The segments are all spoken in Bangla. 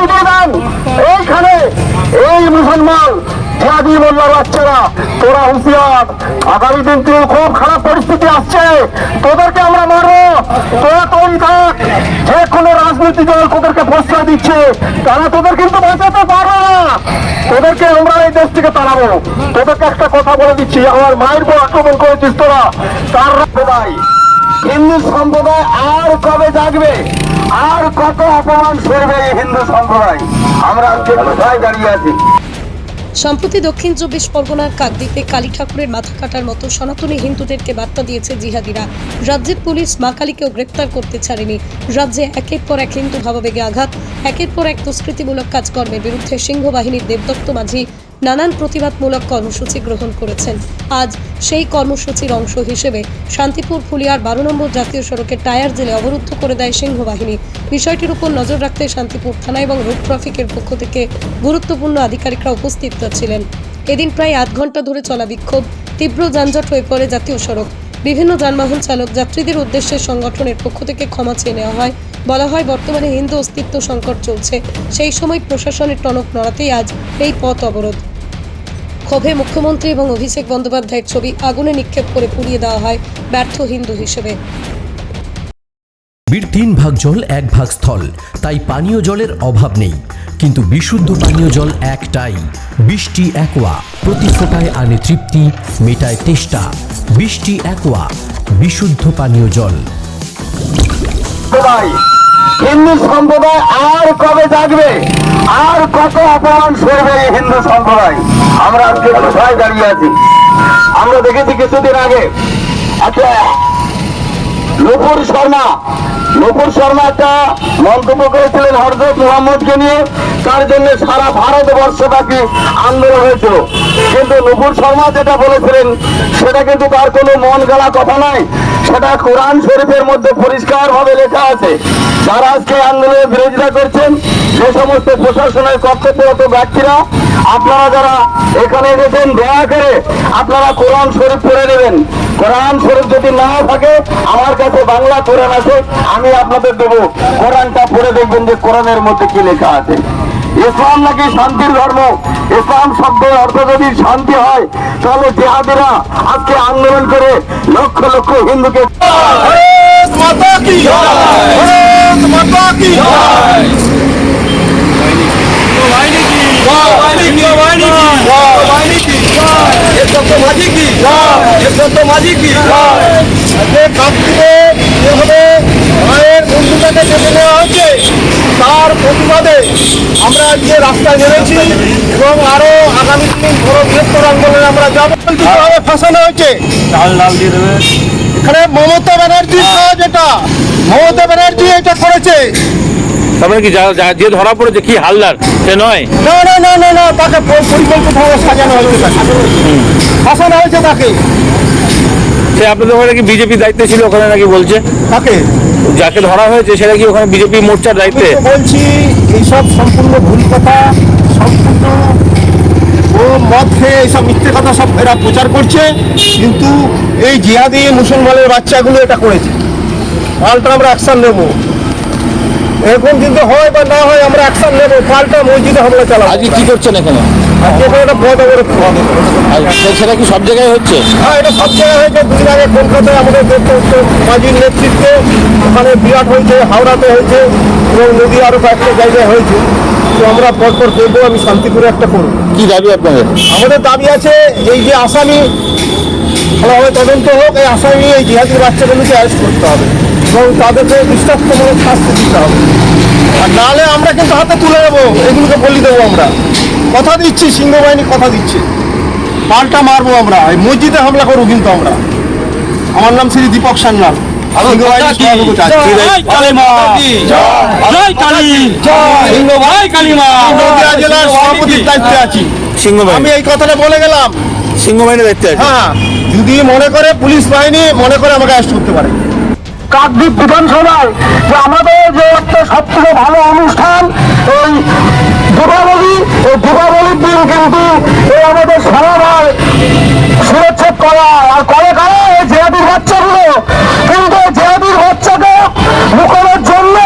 দেন এইখানে এই মুসলমান জিয়াদি মোল্লার বাচ্চারা, তোরা হুঁশিয়ার। আগামী দিন তুই খুব খারাপ পরিস্থিতি আসছে। তোদেরকে আমরা মারবো। তোরা তৈরি থাক। যে কোনো রাজনৈতিক দল তোদেরকে প্রশ্রয় দিচ্ছে। তারা তোদের কিন্তু বাঁচাতে পারবে না। তোদেরকে আমরা এই দেশ থেকে তাড়াবো। তোদেরকে একটা কথা বলে দিচ্ছি। আমার মায়ের উপর আক্রমণ করেছিস তোরা। তার রাখবে ভাই হিন্দু সম্প্রদায় আর কবে জাগবে? আর কত অপমান সরবে এই হিন্দু সম্প্রদায়? আমরা আজকে কোথায় দাঁড়িয়ে আছি? সম্প্রতি দক্ষিণ চব্বিশ পরগনার কাকদ্বীপে কালী ঠাকুরের মাথা কাটার মতো সনাতনী হিন্দুদেরকে বার্তা দিয়েছে জিহাদিরা। রাজ্যের পুলিশ মা কালীকেও গ্রেপ্তার করতে ছাড়েনি। রাজ্যে একের পর এক হিন্দু ভাবাবেগে আঘাত, একের পর এক দুষ্কৃতিমূলক কাজকর্মের বিরুদ্ধে সিংহ বাহিনীর দেবদত্ত মাঝি নানান প্রতিবাদমূলক কর্মসূচি গ্রহণ করেছেন। আজ সেই কর্মসূচির অংশ হিসেবে শান্তিপুর ফুলিয়ার বারো নম্বর জাতীয় সড়কের টায়ার জেলে অবরুদ্ধ করে দেয় সিংহবাহিনী। বিষয়টির উপর নজর রাখতে শান্তিপুর থানা এবং রোড ট্রাফিকের পক্ষ থেকে গুরুত্বপূর্ণ আধিকারিকরা উপস্থিত ছিলেন। এদিন প্রায় আধ ঘণ্টা ধরে চলা বিক্ষোভ, তীব্র যানজট হয়ে পড়ে জাতীয় সড়ক। বিভিন্ন যানবাহন চালক যাত্রীদের উদ্দেশ্যে সংগঠনের পক্ষ থেকে ক্ষমা চেয়ে নেওয়া হয়। বলা হয়, বর্তমানে হিন্দু অস্তিত্ব সংকট চলছে। সেই সময় প্রশাসনের টনক নড়াতেই আজ এই পথ অবরোধ। ক্ষোভে মুখ্যমন্ত্রী এবং অভিষেক বন্দ্যোপাধ্যায়ের ছবি আগুনে নিক্ষেপ করে পুড়িয়ে দেওয়া হয় ব্যর্থ হিন্দু হিসেবে। বীর তিন ভাগ জল এক ভাগ স্থল। তাই পানীয় জলের অভাব নেই। কিন্তু বিশুদ্ধ পানীয় জল একটাই। বৃষ্টি একোয়া। প্রতি ফোটায় আনে তৃপ্তি মেটায় তেষ্টা। বৃষ্টি একোয়া। বিশুদ্ধ পানীয় জল। হিন্দু সম্প্রদায় আর কবে জাগবে? আর কত অপমান সরবে এই হিন্দু সম্প্রদায়? আমরা আজকে কোথায় দাঁড়িয়ে আছি? আমরা দেখেছি কিছুদিন আগে আচ্ছা নূপুর শর্মা নূপুর শর্মা একটা মন্তব্য করেছিলেন হরজত মোহাম্মদকে নিয়ে, তার জন্য সারা ভারতবর্ষ ভারতবর্ষব্যাপী আন্দোলন হয়েছিল। কিন্তু নূপুর শর্মা যেটা বলেছিলেন, সেটা কিন্তু তার কোনো মন গলা কথা নয়। সেটা কোরআন শরীফের মধ্যে পরিষ্কার ভাবে লেখা আছে। যারা আজকে আন্দোলনের বিরোধিতা করছেন, যে সমস্ত প্রশাসনের কর্তব্যরত ব্যক্তিরা, আপনারা যারা এখানে এসেছেন, দয়া করে আপনারা কোরআন শরীফ পড়ে নেবেন। কোরআন শরীফ যদি না থাকে, আমার কাছে বাংলা কোরআন আছে, আমি আপনাদের দেবো। কোরআনটা পড়ে দেখবেন যে কোরআনের মধ্যে কি লেখা আছে। ইসলাম নাকি শান্তির ধর্ম? ইসলাম শব্দের অর্থ যদি শান্তি হয় তাহলে জেহাদিরা আজকে আন্দোলন করে লক্ষ লক্ষ হিন্দুকে মাতা কি? মাতা কি? মায়ের বন্ধুটাকে কেটে নেওয়া হচ্ছে তার প্রতিবাদে আমরা আজকে রাস্তায় নেমেছি এবং আরও আগামী দিন বড় বৃহত্তর আন্দোলনে আমরা যাব। কীভাবে ফাঁসানো হয়েছে। এখানে মমতা ব্যানার্জির কাজ এটা মমতা ব্যানার্জি এটা করেছে। তারপরে কি যা- ধরা পড়েছে কি হালদার? সে নয়? না না না না না তাকে পরিকল্পিতভাবে সাজানো হয়েছে। ফাঁসানো হয়েছে তাকে। সে আপনাদের ওখানে কি বিজেপি দায়িত্বে ছিল? ওখানে নাকি বলছে? তাকে যাকে ধরা হয়েছে সেটা কি ওখানে বিজেপি মোর্চার দায়িত্বে? বলছি এইসব সম্পূর্ণ ভুল কথা সম্পূর্ণ ও মদ খেয়ে এইসব মিথ্যে কথা সব এরা প্রচার করছে কিন্তু এই জিহাদি মুসলমানের বাচ্চাগুলো এটা করেছে। পাল্টা আমরা অ্যাকশন নেব। এরকম কিন্তু হয় বা না হয় আমরা অ্যাকশন নেব পাল্টা মসজিদে হামলা চালাবো। আজকে কি করছেন এখানে? আজকে এখানে একটা অবরোধ সে- সেটা কি সব জায়গায় হচ্ছে? হ্যাঁ এটা সব জায়গায় হয়েছে। দুদিন আগে কলকাতায় আমাদের মাঝির নেতৃত্বে ওখানে বিরাট হয়েছে হাওড়াতে হয়েছে এবং নদী আরও কয়েকটা জায়গায় হয়েছে। তো আমরা পরপর করব আমি শান্তিপুরে একটা করব। কি দাবি আপনাদের? আমাদের দাবি আছে এই যে আসামি ভালোভাবে তদন্ত হোক এই আসামি এই জিহাদি বাচ্চাগুলোকে অ্যারেস্ট করতে হবে। এবং তাদেরকে দৃষ্টান্তমূলক শাস্তি দিতে হবে। আর নাহলে আমরা কিন্তু হাতে তুলে নেব এগুলোকে বলি দেবো আমরা। কথা দিচ্ছি সিংহ সিংহবাহিনী কথা দিচ্ছে। পাল্টা মারবো আমরা এই মসজিদে হামলা করব কিন্তু আমরা। আমার নাম শ্রী দীপক সান্যাল। আমি এই কথাটা বলে গেলাম। সিংহবাহিনীর দায়িত্বে আছে। হ্যাঁ যদি মনে করে পুলিশ বাহিনী মনে করে আমাকে অ্যারেস্ট করতে পারে। কাকদ্বীপ বিধানসভায় যে আমাদের যে একটা সব থেকে ভালো অনুষ্ঠান এই দীপাবলি এই দীপাবলির দিন কিন্তু এই আমাদের সমাধান সুরক্ষিত করা আর করে কারা এই জেহাদির বাচ্চাগুলো। কিন্তু জেহাদির বাচ্চাকে লুকানোর জন্য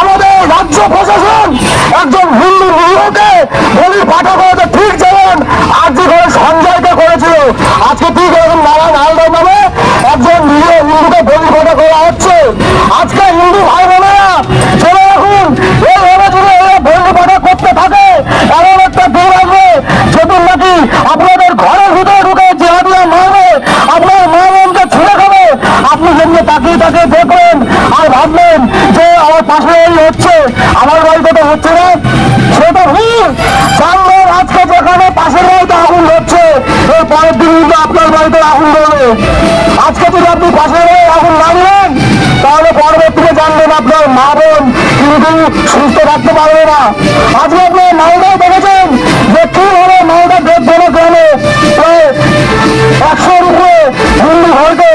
আমাদের রাজ্য প্রশাসন একজন হিন্দু গৃহকে বলি পাঠা করেছে ঠিক যেমন আজকে করে সঞ্জয়কে করেছিল। আজকে ঠিক এরকম নারায়ণ হালদার নামে একজন নিজে হিন্দুকে বলি পাঠা করা হচ্ছে আজকে হিন্দু ভাই বোনেরা চলে রাখুন করতে থাকে। এমন একটা দিন আসবে যেদিন নাকি আপনাদের ঘরের ভিতরে ঢুকে মারবে, আপনার মা বোনকে খাবে। আপনি যেমনি তাকিয়ে তাকিয়ে দেখবেন আর ভাববেন যে আমার পাশে হচ্ছে, আমার বাড়িতে তো হচ্ছে না। সেটা ভুল জানবেন আজকে যেখানে পাশের বাড়িতে আগুন হচ্ছে এর পরের দিন আপনার বাড়িতে আগুন ধরবে। আজকে যদি আপনি পাশের বাড়ি আগুন লাগলেন তাহলে পরবর্তীতে জানবেন আপনার মা বোন কিন্তু সুস্থ থাকতে পারবে না। আজকে আপনার মালদায় দেখেছেন যে কীভাবে মালদা দেব গ্রামে প্রায় একশোর উপরে হিন্দু ঘরকে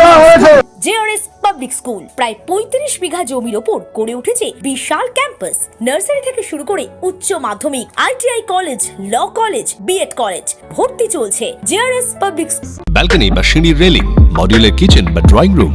দেওয়া হয়েছে। জেআরএস পাবলিক স্কুল প্রায় পঁয়ত্রিশ বিঘা জমির ওপর গড়ে উঠেছে বিশাল ক্যাম্পাস। নার্সারি থেকে শুরু করে উচ্চ মাধ্যমিক ITI college law college BEd college ভর্তি চলছে জেআরএস পাবলিক ব্যালকনি বা সিঁড়ির রেলিং মডিউলার কিচেন বা ড্রয়িং রুম